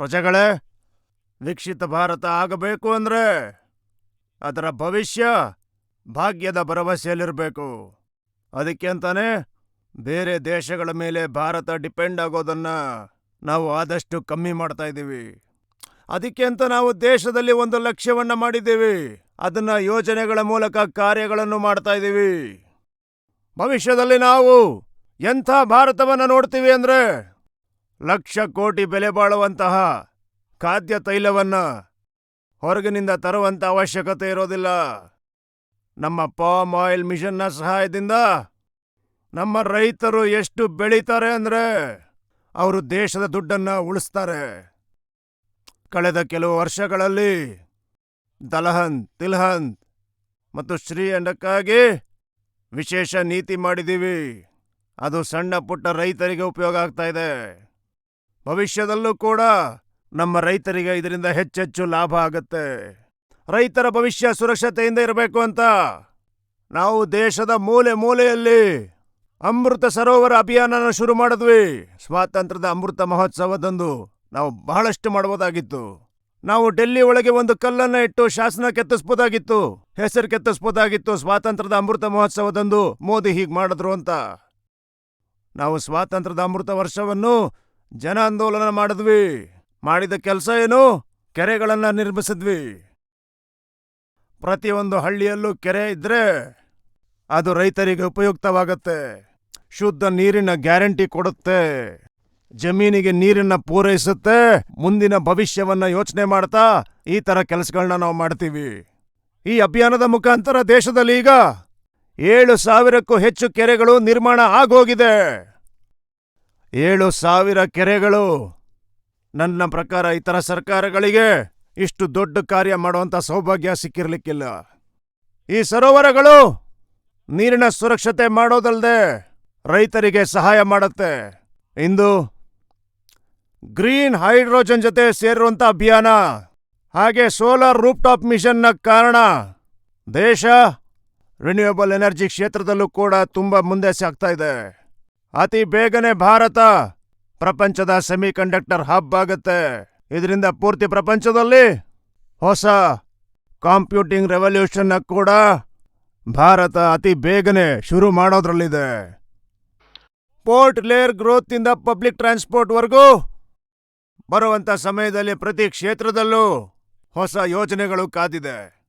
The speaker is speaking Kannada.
ಪ್ರಜೆಗಳೇ ವಿಕಸಿತ ಭಾರತ ಆಗಬೇಕು ಅಂದ್ರೆ ಅದರ ಭವಿಷ್ಯ ಭಾಗ್ಯದ ಭರವಸೆಯಲ್ಲಿರಬೇಕು. ಅದಕ್ಕೆ ಅಂತಾನೆ ಬೇರೆ ದೇಶಗಳ ಮೇಲೆ ಭಾರತ ಡಿಪೆಂಡ್ ಆಗೋದನ್ನ ನಾವು ಆದಷ್ಟು ಕಮ್ಮಿ ಮಾಡ್ತಾ ಇದ್ದೀವಿ. ಅದಕ್ಕೆ ಅಂತ ನಾವು ದೇಶದಲ್ಲಿ ಒಂದು ಲಕ್ಷ್ಯವನ್ನ ಮಾಡಿದ್ದೀವಿ. ಅದನ್ನು ಯೋಜನೆಗಳ ಮೂಲಕ ಕಾರ್ಯಗಳನ್ನು ಮಾಡ್ತಾ ಇದ್ದೀವಿ. ಭವಿಷ್ಯದಲ್ಲಿ ನಾವು ಎಂಥ ಭಾರತವನ್ನ ನೋಡ್ತೀವಿ ಅಂದ್ರೆ ಲಕ್ಷ ಕೋಟಿ ಬೆಲೆ ಬಾಳುವಂತಹ ಖಾದ್ಯ ತೈಲವನ್ನ ಹೊರಗಿನಿಂದ ತರುವಂತ ಅವಶ್ಯಕತೆ ಇರೋದಿಲ್ಲ. ನಮ್ಮ ಪಾಮ್ ಆಯಿಲ್ ಮಿಷನ್ನ ಸಹಾಯದಿಂದ ನಮ್ಮ ರೈತರು ಎಷ್ಟು ಬೆಳೀತಾರೆ ಅಂದ್ರೆ ಅವರು ದೇಶದ ದುಡ್ಡನ್ನ ಉಳಿಸ್ತಾರೆ. ಕಳೆದ ಕೆಲವು ವರ್ಷಗಳಲ್ಲಿ ದಲಹಂತ್ ತಿಲ್ಹಂತ್ ಮತ್ತು ಶ್ರೀಅಂಡಕ್ಕಾಗಿ ವಿಶೇಷ ನೀತಿ ಮಾಡಿದ್ದೀವಿ. ಅದು ಸಣ್ಣ ಪುಟ್ಟ ರೈತರಿಗೆ ಉಪಯೋಗ ಆಗ್ತಾ ಇದೆ. ಭವಿಷ್ಯದಲ್ಲೂ ಕೂಡ ನಮ್ಮ ರೈತರಿಗೆ ಇದರಿಂದ ಹೆಚ್ಚೆಚ್ಚು ಲಾಭ ಆಗುತ್ತೆ. ರೈತರ ಭವಿಷ್ಯ ಸುರಕ್ಷತೆಯಿಂದ ಇರಬೇಕು ಅಂತ ನಾವು ದೇಶದ ಮೂಲೆ ಮೂಲೆಯಲ್ಲಿ ಅಮೃತ ಸರೋವರ ಅಭಿಯಾನನ ಶುರು ಮಾಡಿದ್ವಿ. ಸ್ವಾತಂತ್ರ್ಯದ ಅಮೃತ ಮಹೋತ್ಸವದಂದು ನಾವು ಬಹಳಷ್ಟು ಮಾಡಬಹುದಾಗಿತ್ತು. ನಾವು ಡೆಲ್ಲಿ ಒಳಗೆ ಒಂದು ಕಲ್ಲನ್ನ ಇಟ್ಟು ಶಾಸನ ಕೆತ್ತಿಸ್ಬೋದಾಗಿತ್ತು, ಹೆಸರು ಕೆತ್ತಿಸ್ಬೋದಾಗಿತ್ತು, ಸ್ವಾತಂತ್ರ್ಯದ ಅಮೃತ ಮಹೋತ್ಸವದಂದು ಮೋದಿ ಹೀಗೆ ಮಾಡಿದ್ರು ಅಂತ. ನಾವು ಸ್ವಾತಂತ್ರ್ಯದ ಅಮೃತ ವರ್ಷವನ್ನು ಜನ ಆಂದೋಲನ ಮಾಡಿದ್ವಿ. ಮಾಡಿದ ಕೆಲಸ ಏನು? ಕೆರೆಗಳನ್ನು ನಿರ್ಮಿಸಿದ್ವಿ. ಪ್ರತಿಯೊಂದು ಹಳ್ಳಿಯಲ್ಲೂ ಕೆರೆ ಇದ್ರೆ ಅದು ರೈತರಿಗೆ ಉಪಯುಕ್ತವಾಗತ್ತೆ. ಶುದ್ಧ ನೀರಿನ ಗ್ಯಾರಂಟಿ ಕೊಡುತ್ತೆ. ಜಮೀನಿಗೆ ನೀರನ್ನ ಪೂರೈಸುತ್ತೆ. ಮುಂದಿನ ಭವಿಷ್ಯವನ್ನ ಯೋಚನೆ ಮಾಡ್ತಾ ಈ ತರ ಕೆಲಸಗಳನ್ನ ನಾವು ಮಾಡ್ತೀವಿ. ಈ ಅಭಿಯಾನದ ಮುಖಾಂತರ ದೇಶದಲ್ಲಿ ಈಗ ಏಳು ಸಾವಿರಕ್ಕೂ ಹೆಚ್ಚು ಕೆರೆಗಳು ನಿರ್ಮಾಣ ಆಗೋಗಿದೆ. ಏಳು ಸಾವಿರ ಕೆರೆಗಳು. ನನ್ನ ಪ್ರಕಾರ ಇತರ ಸರ್ಕಾರಗಳಿಗೆ ಇಷ್ಟು ದೊಡ್ಡ ಕಾರ್ಯ ಮಾಡುವಂಥ ಸೌಭಾಗ್ಯ ಸಿಕ್ಕಿರಲಿಕ್ಕಿಲ್ಲ. ಈ ಸರೋವರಗಳು ನೀರಿನ ಸುರಕ್ಷತೆ ಮಾಡೋದಲ್ಲದೆ ರೈತರಿಗೆ ಸಹಾಯ ಮಾಡುತ್ತೆ. ಇಂದು ಗ್ರೀನ್ ಹೈಡ್ರೋಜನ್ ಜೊತೆ ಸೇರಿರುವಂಥ ಅಭಿಯಾನ, ಹಾಗೆ ಸೋಲಾರ್ ರೂಪ್ಟಾಪ್ ಮಿಷನ್ನ ಕಾರಣ ದೇಶ ರಿನ್ಯೂಯಬಲ್ ಎನರ್ಜಿ ಕ್ಷೇತ್ರದಲ್ಲೂ ಕೂಡ ತುಂಬಾ ಮುಂದೆ ಸಾಗ್ತಾ ಇದೆ. ಅತಿ ಬೇಗನೆ ಭಾರತ ಪ್ರಪಂಚದ ಸೆಮಿಕಂಡಕ್ಟರ್ ಹಬ್ ಆಗುತ್ತೆ. ಇದರಿಂದ ಪೂರ್ತಿ ಪ್ರಪಂಚದಲ್ಲಿ ಹೊಸ ಕಾಂಪ್ಯೂಟಿಂಗ್ ರೆವಲ್ಯೂಷನ್ ಕೂಡ ಭಾರತ ಅತಿ ಬೇಗನೆ ಶುರು ಮಾಡೋದ್ರಲ್ಲಿದೆ. ಪೋರ್ಟ್ ಲೇಯರ್ ಗ್ರೋತ್ ಇಂದ ಪಬ್ಲಿಕ್ ಟ್ರಾನ್ಸ್ಪೋರ್ಟ್ ಬರುವಂಥ ಸಮಯದಲ್ಲಿ ಪ್ರತಿ ಕ್ಷೇತ್ರದಲ್ಲೂ ಹೊಸ ಯೋಜನೆಗಳು ಕಾದಿದೆ.